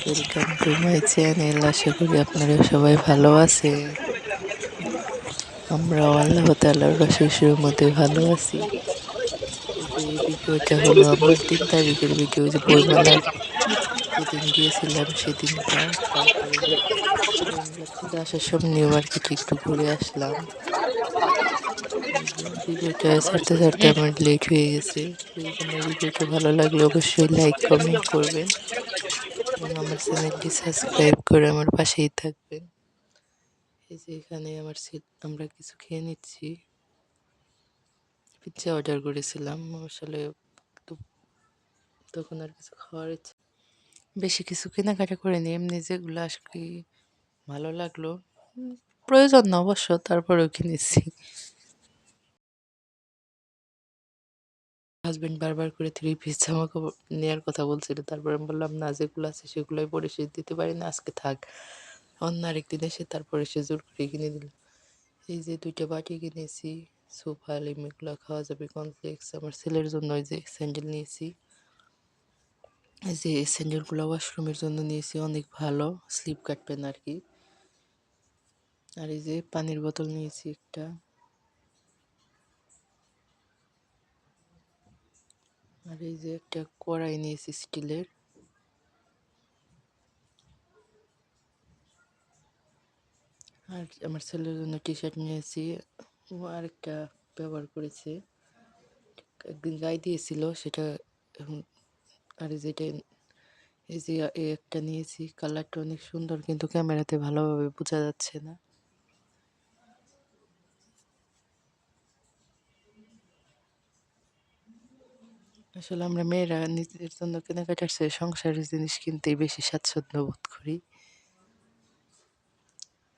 Welcome to my channel. আশা করি আপনারা সবাই ভালো আছে আমরা আল্লাহ তাল্লাহর রসের মধ্যে ভালো আছি। ভিডিওটা হলো আমার তিন তারিখের ভিডিও যে বইমেলা যেদিন গিয়েছিলাম সেদিনটা আসার সময় নিউ মার্কেটে একটু ঘুরে আসলাম। ভিডিওটা ছাড়তে ছাড়তে আমার লেট হয়ে গেছে। ভিডিওটা ভালো লাগলে অবশ্যই লাইক কমেন্ট করবেন। এবং আমার চ্যানেলটি সাবস্ক্রাইব করে আমার পাশেই থাকবেন। এই যে এখানে আমার আমরা কিছু খেয়ে নিচ্ছি। পিৎজা অর্ডার করেছিলাম, আসলে তখন আর কিছু খাওয়ার ইচ্ছে বেশি কিছু কেনাকাটা করে নি এমনি যেগুলো আসলে ভালো লাগল। প্রয়োজন না অবশ্য, তারপরেও কিনেছি। হাজবেন্ড বারবার করে থ্রি পিস জামা কাপড় নেওয়ার কথা বলছিল। তারপরে আমি বললাম, না, যেগুলো আছে সেগুলোই পরে সে দিতে পারি না, আজকে থাক। অন্য আরেকদিন এসে তারপরে সে জোর করে কিনে দিল। এই যে দুইটা বাটি কিনেছি, সোফা এগুলো খাওয়া যাবে কমপ্লেক্স আমার ছেলের জন্য ওই যে স্যান্ডেল নিয়েছি। এই যে স্যান্ডেলগুলো ওয়াশরুমের জন্য নিয়েছি, অনেক ভালো স্লিপ কাটবেন আর কি আর এই যে পানির বোতল নিয়েছি একটা। আর এই যে একটা কড়াই নিয়েছি স্টিলের। আর আমার ছেলের জন্য টি শার্ট নিয়েছি। ও আরেকটা ব্যবহার করেছে। একদিন গায়ে দিয়েছিল, সেটা এখন আর যেটা এই যে একটা নিয়েছি। কালারটা অনেক সুন্দর, কিন্তু ক্যামেরাতে ভালোভাবে বোঝা যাচ্ছে না। আসলে আমরা মেয়েরা নিজেদের জন্য কেনাকাটার চেয়ে সংসারের জিনিস কিনতেই বেশি স্বাচ্ছন্দ্য বোধ করি।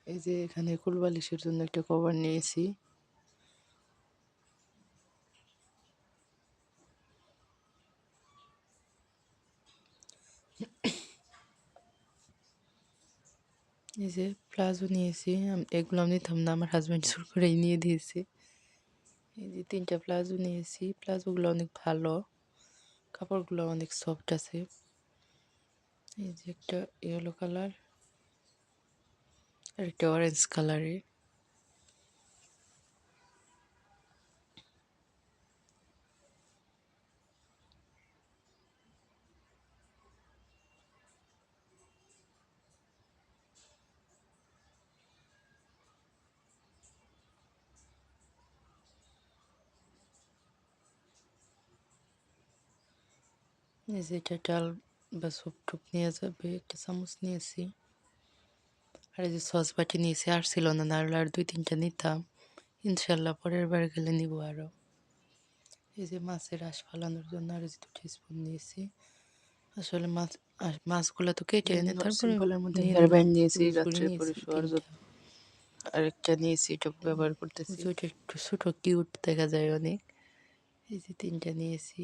এই যে এখানে কুলবালিশের জন্য একটা কভার নিয়েছি। এই যে প্লাজো নিয়েছি এগুলো আমি নিতাম না, আমার হাজব্যান্ড সুর করেই নিয়ে দিয়েছে। এই যে তিনটা প্লাজো নিয়েছি, প্লাজোগুলো অনেক ভালো। কাপড়গুলো অনেক সফট আছে। এই যে একটা ইয়েলো কালার আর একটা অরেঞ্জ কালারের যে এটা ডাল বা স্যুপ টুপ নিয়ে যাবে একটা চামচ নিয়েছি আর এই যে সস বাটি নিয়েছি আর ছিল না নাহলে আর দুই তিনটা নিতাম ইনশাল্লাহ পরের বার গেলে নিব আরও এই যে মাছের আশ ফালানোর জন্য আর যে দুটো স্পুন নিয়েছি আসলে মাছ মাছগুলো তো কেটে এনে তারপরে মধ্যে হেয়ার ব্যান্ড নিয়েছি রাত্রে পরে শোয়ার জন্য আরেকটা নিয়েছি এটা ব্যবহার করতেছি ওইটা একটু ছোটো কিউট দেখা যায় অনেক এই যে তিনটা নিয়েছি